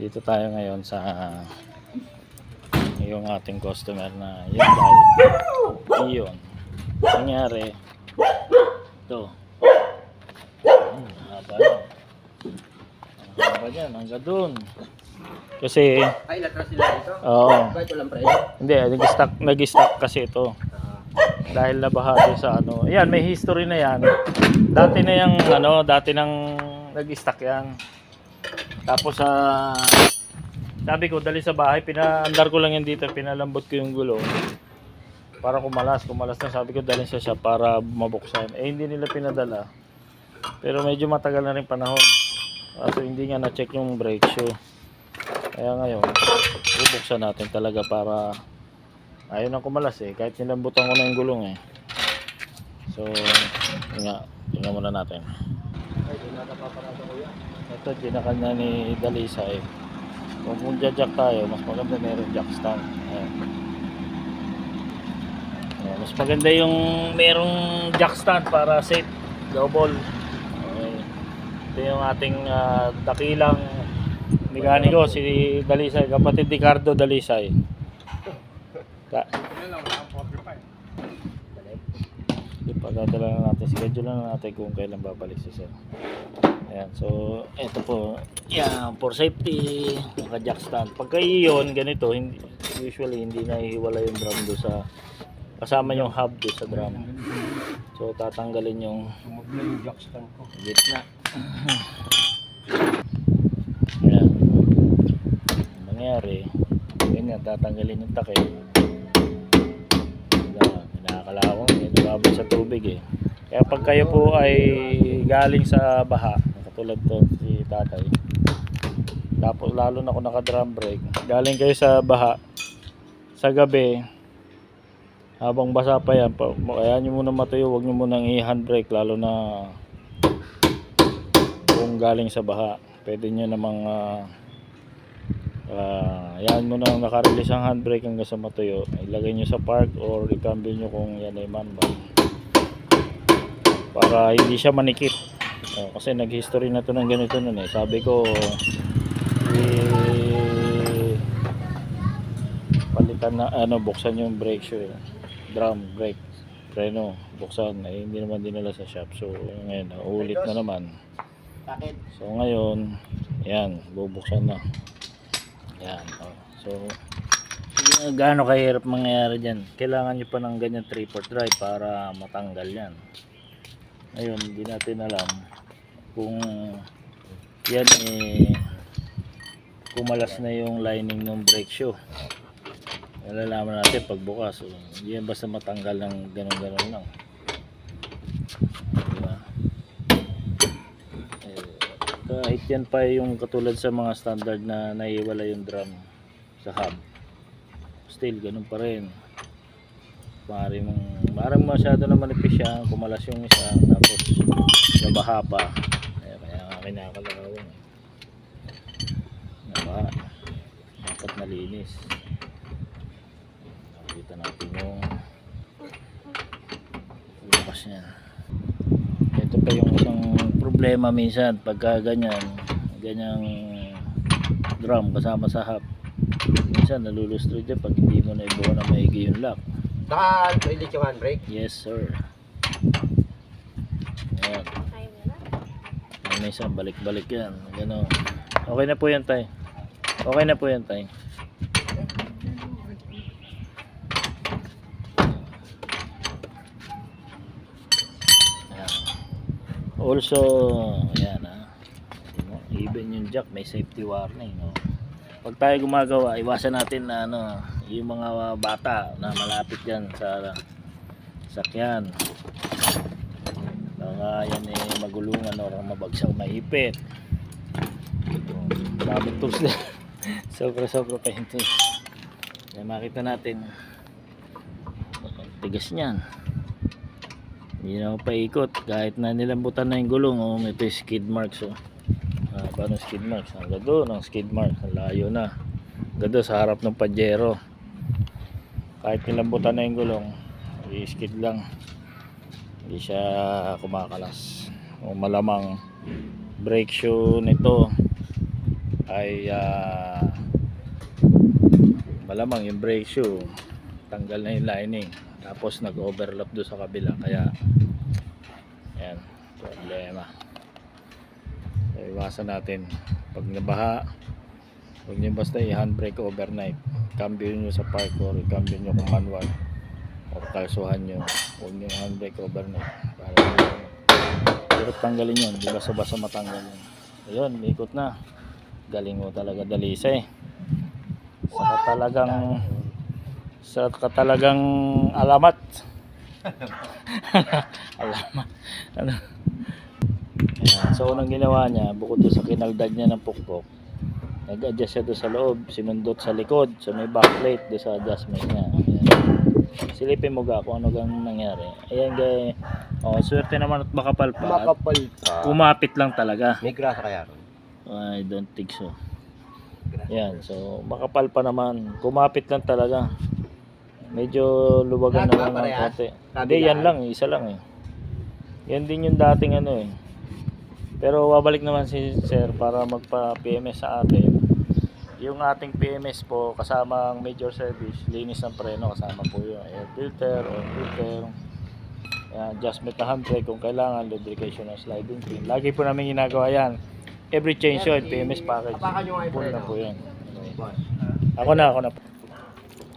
Dito tayo ngayon sa yung ating customer na yun tayo. Iyon. Nangyari. Ito. Hmm, haba na. Ang haba dyan, hanggang doon. Kasi, Ay, latras sila dito. oo. Bakit walang presyo? Hindi, nag-stock, nag-stock kasi ito. Dahil nabaha doon sa ano. Ayan, may history na yan. Dati na yung ano, dati nang nag-stock yan. Tapos sa sabi ko dali sa bahay, pinaandar ko lang yan dito, pinalambot ko yung gulo. Para kumalas, kumalas na sabi ko dalhin sa shop para mabuksan. Eh hindi nila pinadala. Pero medyo matagal na rin panahon. Kaso hindi nga na-check yung brake shoe. Kaya ngayon, bubuksan natin talaga para ayaw na kumalas eh. Kahit nilambutan ko na yung gulong eh. So, nga, tingnan muna natin. Ay, di na. Ito, ni Dalisa eh. Kung kung jack tayo, mas maganda meron jack stand. Ayan. Ayan, mas maganda yung merong jack stand para safe, double. Okay. Ito yung ating ah, dakilang mekaniko, si Dalisay, kapatid ni Cardo Dalisay. Ka Di pa dadala na natin, schedule na natin kung kailan babalik si Sir. Ayan, so ito po, yan, for safety, naka jack stand. Pagka iyon, ganito, hindi, usually hindi na ihiwala yung drum do sa, kasama yung hub do sa drum. So tatanggalin yung jack stand ko. gitna. Ayan. Ang nangyari, ganyan, tatanggalin yung takip. Nakakalawa, may nababad sa tubig eh. Kaya pag kayo po ay galing sa baha, katulad to si tatay, tapos lalo na kung naka-drum brake, galing kayo sa baha, sa gabi, habang basa pa yan, kaya nyo muna matuyo, huwag nyo munang i-handbrake, lalo na kung galing sa baha. Pwede nyo namang uh, uh, yan mo nang nakarelease ang handbrake hanggang sa matuyo. Ilagay nyo sa park or i-cambio nyo kung yan ay manbang. Para hindi siya manikit. Oh, kasi nag-history na to ng ganito nun eh. Sabi ko, eh, palitan na, ano, buksan yung brake shoe eh. Drum, brake, preno, buksan. Eh, hindi naman dinala sa shop. So, ngayon, ulit na naman. So ngayon, yan, bubuksan na. Yan. Oh. So, gaano kahirap mangyayari dyan. Kailangan nyo pa ng ganyan 3-4 drive para matanggal yan. Ngayon, hindi natin alam kung yan eh kumalas na yung lining ng brake shoe. Nalalaman natin pagbukas. So, hindi yan basta matanggal ng ganun-ganun lang. Diba? Eh, kahit yan pa yung katulad sa mga standard na naiwala yung drum sa hub. Still ganun pa rin. Maaari mong maaari masyado na manipis siya kumalas yung isa tapos nabaha pa. Kaya, kaya nga kinakalawang nabaha. Dapat malinis. Nakikita natin yung bukas niya. Ito pa yung isang problema minsan pagka ganyan ganyang drum kasama sa hub minsan nalulustro dyan pag hindi mo na ibuo na maigi yung lock. Naka-toilet yung handbrake. yes sir. Ayan. Yan, minsan balik-balik yan. Gano'n. Okay na po yan tay. Okay na po yan tay Ayan. Also, ayan ah. Tingnan mo, Even yung jack may safety warning, no. Pag tayo gumagawa, iwasan natin na ano, yung mga bata na malapit diyan sa sakyan. Baka yan eh magulungan o mabagsak maipit. Sabit tools na. Sobra-sobra pa yung tools. Kaya makita natin tigas niyan. Hindi na paikot. Kahit na nilambutan na yung gulong, oh, ito yung skid marks. Oh. Ah, paano skid marks? Hanggang doon ang skid marks. Layo na. Hanggang sa harap ng pajero. Kahit nilambutan na yung gulong, i-skid lang. Hindi siya kumakalas. O malamang brake shoe nito ay ah, malamang yung brake shoe tanggal na yung lining. Tapos nag-overlap doon sa kabila kaya ayan problema. So, iwasan natin. Pag nabaha huwag nyo basta i-handbrake overnight. Cambio nyo sa park or cambio nyo kung manual. O kalsuhan nyo huwag nyo handbrake overnight. Para hirap tanggalin yun. Di basta basta matanggal yun? Ayun ikot na. Galing mo talaga dalisa eh saka talagang saka talagang alamat. Alamat. Ano? So unang ginawa niya bukod doon sa kinaldad niya ng pukpok nag-adjust siya doon sa loob sinundot sa likod. So may backplate doon sa adjustment niya. Ayan. silipin mo ga kung ano gang nangyari. Ayan gay oh, swerte naman at makapal pa Makapal pa. kumapit lang talaga. May grasa kaya ron? I don't think so. Grasa. yan so makapal pa naman. Kumapit lang talaga medyo luwagan na lang ng konti. Hindi yan lang isa lang eh. Yan din yung dating ano eh. Pero babalik naman si sir para magpa PMS sa atin. Yung ating PMS po kasama ang major service linis ng preno kasama po yung air filter oil filter. Ayan, adjustment na handbrake kung kailangan lubrication ng sliding pin lagi po namin ginagawa yan. Every change oil PMS package. full na po yan. Ako na, ako na. po.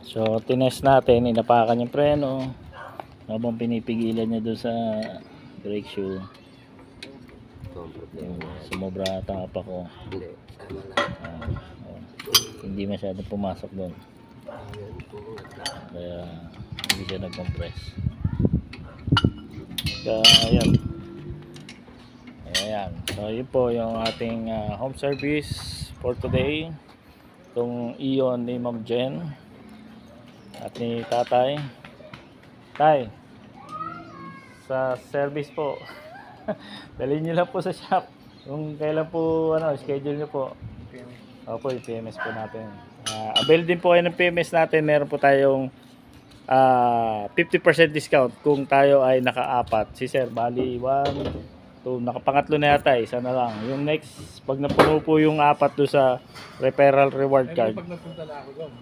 So, tinest natin, inapakan yung preno. Habang pinipigilan niya doon sa brake shoe. Sumobra ata pa ko. Ah, oh. hindi masyadong pumasok doon. Kaya hindi siya nag-compress. Kaya, ayan. Ayan. So, yun po yung ating ah, home service for today. Itong Ion ni Ma'am Jen at ni Tatay. Tay, sa service po. Dalhin niyo lang po sa shop. Kung kailan po, ano, schedule niyo po. Opo, yung PMS po natin. Ah, avail din po kayo ng PMS natin. Meron po tayong ah 50% discount kung tayo ay nakaapat. Si Sir, bali 1, 2, nakapangatlo na yata. Isa na lang. Yung next, pag napuno po yung apat do sa referral reward card,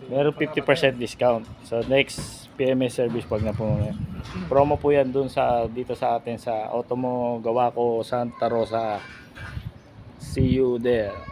meron 50% discount. So next PMS service pag napuno na. yan. Promo po yan dun sa dito sa atin sa Otomo Gawa ko Santa Rosa. See you there.